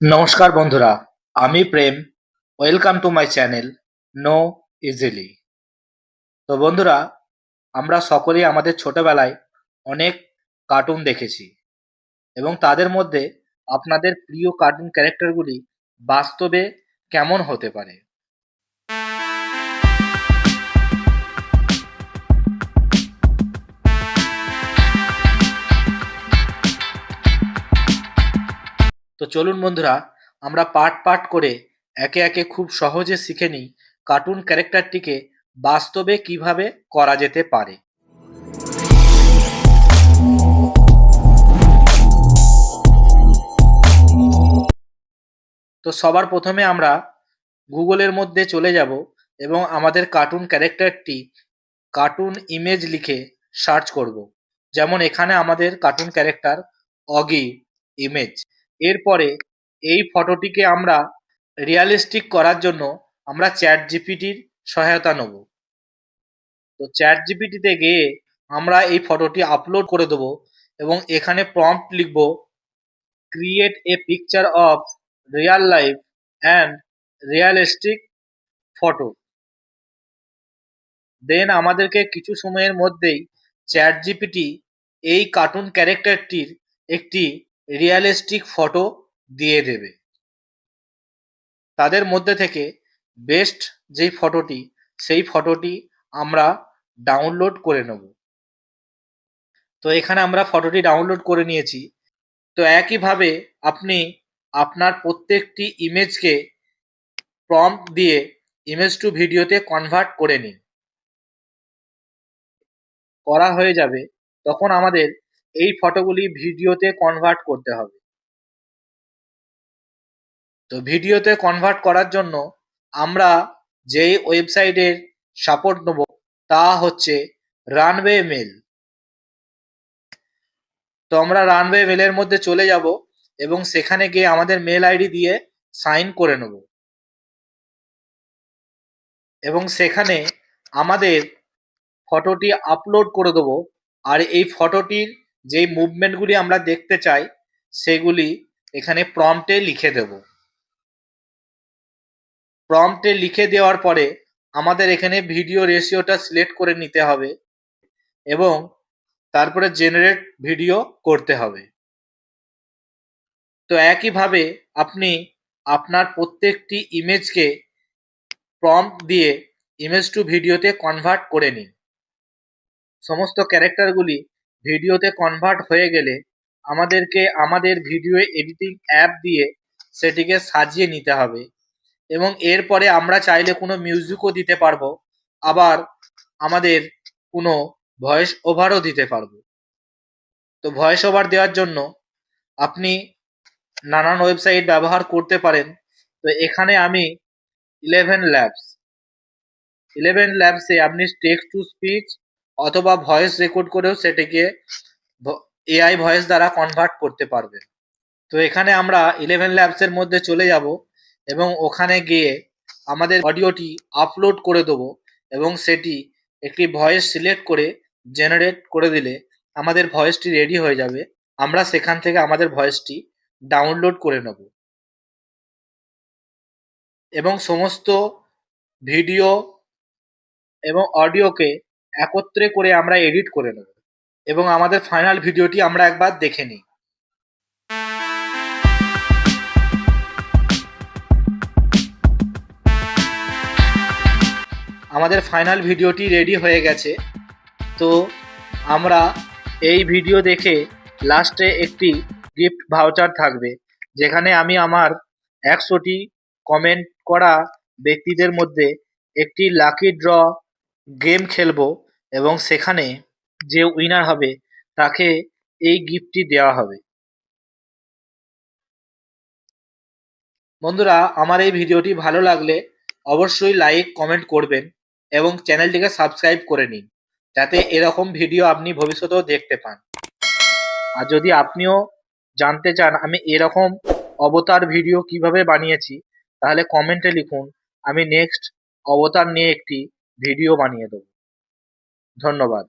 নমস্কার বন্ধুরা, আমি Prem. Welcome to my channel know easily তো বন্ধুরা, আমরা সকলেই আমাদের ছোটবেলায় অনেক কার্টুন দেখেছি এবং তাদের মধ্যে আপনাদের প্রিয় কার্টুন ক্যারেক্টারগুলি বাস্তবে কেমন হতে পারে? তো চলুন বন্ধুরা, আমরা পার্ট পার্ট করে একে একে খুব সহজে শিখে নিই কার্টুন ক্যারেক্টারটিকে বাস্তবে কীভাবে করা যেতে পারে। তো সবার প্রথমে আমরা গুগলের মধ্যে চলে যাব এবং আমাদের কার্টুন ক্যারেক্টারটি কার্টুন ইমেজ লিখে সার্চ করব। যেমন এখানে আমাদের কার্টুন ক্যারেক্টার অগি ইমেজ এরপরে এই ফটোটিকে আমরা রিয়ালিস্টিক করার জন্য আমরা চ্যাট জিপিটির সহায়তা নেব। তো চ্যাট জিপিটিতে গিয়ে আমরা এই ফটোটি আপলোড করে দেবো এবং এখানে প্রম্পট লিখব create a picture of real life and realistic photo then আমাদেরকে কিছু সময়ের মধ্যেই চ্যাট জিপিটি এই কার্টুন ক্যারেক্টারটির একটি রিয়ালিস্টিক ফটো দিয়ে দেবে। তাদের মধ্যে থেকে বেস্ট যেই ফটোটি সেই ফটোটি আমরা ডাউনলোড করে নেব। তো এখানে আমরা ফটোটি ডাউনলোড করে নিয়েছি। তো একইভাবে আপনি আপনার প্রত্যেকটি ইমেজকে প্রম্পট দিয়ে ইমেজ টু ভিডিওতে কনভার্ট করে নিন। করা হয়ে যাবে, তখন আমাদের এই ফটোগুলি ভিডিওতে কনভার্ট করতে হবে। তো ভিডিওতে কনভার্ট করার জন্য আমরা যেই ওয়েবসাইটের সাপোর্ট নেব তা হচ্ছে রানওয়ে মেল তো আমরা রানওয়ে মেলের মধ্যে চলে যাব এবং সেখানে গিয়ে আমাদের মেল আইডি দিয়ে সাইন করে নেব। এবং সেখানে আমাদের ফটোটি আপলোড করে দেবো। আর এই ফটোটির যেই মুভমেন্টগুলি আমরা দেখতে চাই, সেগুলি এখানে প্রম্পটে লিখে দেব। প্রম্পটে লিখে দেওয়ার পরে আমাদের এখানে ভিডিও রেশিওটা সিলেক্ট করে নিতে হবে এবং তারপরে জেনারেট ভিডিও করতে হবে। তো একইভাবে আপনি আপনার প্রত্যেকটি ইমেজকে প্রম্পট দিয়ে ইমেজ টু ভিডিওতে কনভার্ট করে নিন। সমস্ত ক্যারেক্টারগুলি ভিডিওতে কনভার্ট হয়ে গেলে আমাদেরকে আমাদের ভিডিও এডিটিং অ্যাপ দিয়ে সেটিকে সাজিয়ে নিতে হবে। এবং এরপরে আমরা চাইলে কোনো মিউজিকও দিতে পারব, আবার আমাদের কোনো ভয়েস ওভারও দিতে পারব। তো ভয়েস ওভার দেওয়ার জন্য আপনি নানান ওয়েবসাইট ব্যবহার করতে পারেন। তো এখানে আমি ইলেভেন ল্যাবস ইলেভেন ল্যাবসে আপনি টেক্সট টু স্পিচ অথবা ভয়েস রেকর্ড করেও সেটিকে এআই ভয়েস দ্বারা কনভার্ট করতে পারবে। তো এখানে আমরা ইলেভেন ল্যাবসের মধ্যে চলে যাব এবং ওখানে গিয়ে আমাদের অডিওটি আপলোড করে দেবো এবং সেটি একটি ভয়েস সিলেক্ট করে জেনারেট করে দিলে আমাদের ভয়েসটি রেডি হয়ে যাবে। আমরা সেখান থেকে আমাদের ভয়েসটি ডাউনলোড করে নেব। এবং সমস্ত ভিডিও এবং অডিওকে একত্রে করে আমরা এডিট করে নেব। এবং আমাদের ফাইনাল ভিডিওটি আমরা একবার দেখে নিই। আমাদের ফাইনাল ভিডিওটি রেডি হয়ে গেছে। তো আমরা এই ভিডিও দেখে লাস্টে একটি গিফট ভাউচার থাকবে, যেখানে আমি আমার একশোটি কমেন্ট করা ব্যক্তিদের মধ্যে একটি লাকি ড্র গেম খেলব এবং সেখানে যে উইনার হবে, তাকে এই গিফটটি দেওয়া হবে। বন্ধুরা, আমার এই ভিডিওটি ভালো লাগলে অবশ্যই লাইক কমেন্ট করবেন এবং চ্যানেলটিকে সাবস্ক্রাইব করে নিন, যাতে এরকম ভিডিও আপনি ভবিষ্যতেও দেখতে পান। আর যদি আপনিও জানতে চান আমি এরকম অবতার ভিডিও কীভাবে বানিয়েছি, তাহলে কমেন্টে লিখুন, আমি নেক্সট অবতার নিয়ে একটি ভিডিও বানিয়ে দেবো। ধন্যবাদ।